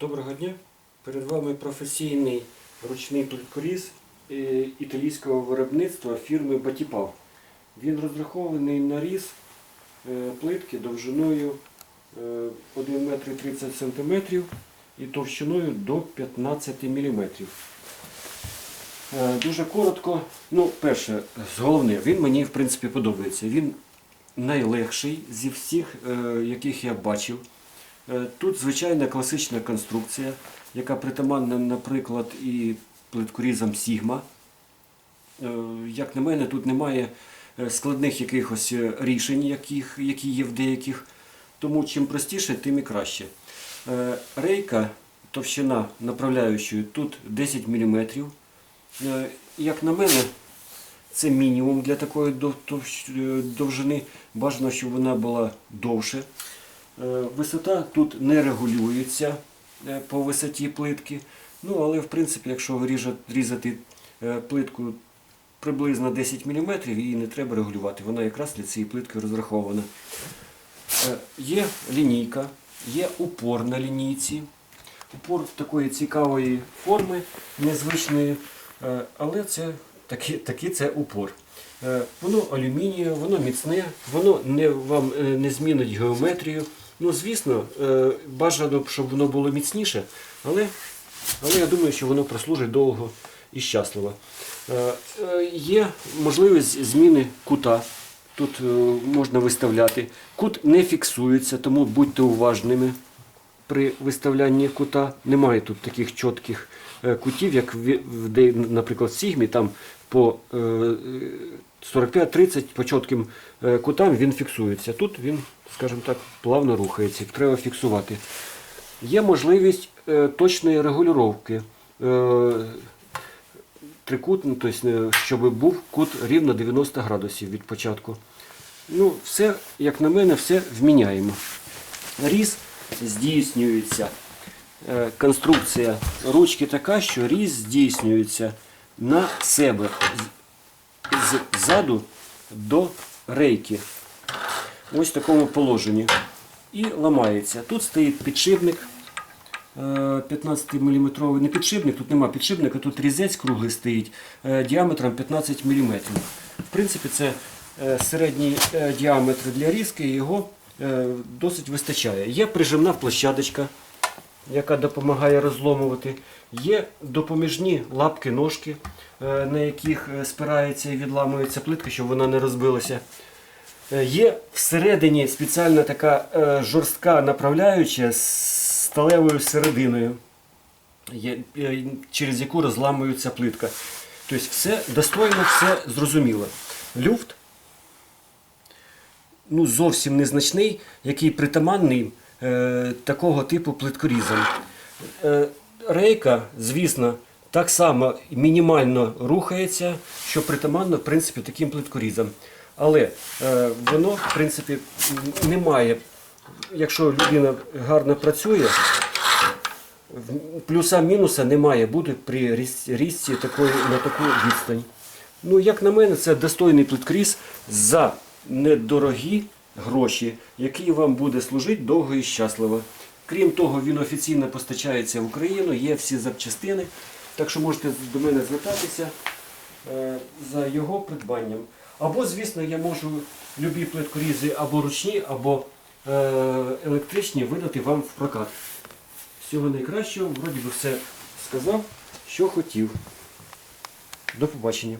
Доброго дня. Перед вами професійний ручний плиткоріз е, італійського виробництва фірми Батіпав. Він розрахований на різ е, плитки довжиною е, 1 метр 30 см і товщиною до 15 мм. Дуже коротко, ну, перше, головне, він мені в принципі подобається. Він найлегший зі всіх, е, яких я бачив. Е, Тут звичайна класична конструкція, яка притаманна, наприклад, і плиткорізам Sigma. Е, Як на мене, тут немає е, складних якихось рішень, яких, які є в деяких. Тому чим простіше, тим і краще. Рейка, товщина направляючої тут 10 мм. Як на мене, це мінімум для такої довжини. Бажано, щоб вона була довше. Е, Висота тут не регулюється е, по висоті плитки. Ну, але в принципі, якщо різати е, плитку приблизно 10 мм, її не треба регулювати. Вона якраз для цієї плитки розрахована. Є лінійка, є упор на лінійці. Упор такої цікавої форми, незвичної, але це таки, таки це упор. Воно алюмінієве, воно міцне, воно не, вам не змінить геометрію. Ну, звісно, е, бажано, щоб воно було міцніше, але, але я думаю, що воно прослужить довго і щасливо. Е, е, Є можливість зміни кута. Тут можна виставляти. Кут не фіксується, тому будьте уважними при виставлянні кута. Немає тут таких чітких кутів, як в, наприклад, в Сігмі, там по 45-30 по чітким е, кутам він фіксується. Тут він, скажімо так, плавно рухається, треба фіксувати. Є можливість е, точної регулювання. Е, тобто, е, щоб був кут рівно 90 градусів від початку. Ну, все, як на мене, все вміняємо. Різ здійснюється. Конструкція ручки така, що різ здійснюється на себе ззаду до рейки. Ось в такому положенні. І ламається. Тут стоїть підшипник. 15-мм, не підшипник, тут нема підшипника, тут різець круглий стоїть е, діаметром 15 мм. В принципі, це е, середній е, діаметр для різки, його е, досить вистачає. Є прижимна площадочка, яка допомагає розломувати. Є допоміжні лапки-ножки, е, на яких е, спирається і відламується плитка, щоб вона не розбилася. Е, Є всередині спеціальна така жорстка направляюча з сталевою серединою, через яку розламується плитка. Тобто все достойно, все зрозуміло. Люфт ну, зовсім незначний, який притаманний такого типу плиткорізам. Е, рейка, звісно, так само мінімально рухається, що притаманно в принципі, таким плиткорізам. Але е, воно, в принципі, не має, якщо людина гарно працює, плюса-мінуса не має бути при різ- різці такої, на таку відстань. Ну, як на мене, це достойний плиткріз за недорогі гроші, який вам буде служити довго і щасливо. Крім того, він офіційно постачається в Україну, є всі запчастини, так що можете до мене звертатися е, за його придбанням. Або, звісно, я можу любі плиткорізи або ручні, або е, електричні видати вам в прокат. Всього найкращого, вроді би все сказав, що хотів. До побачення.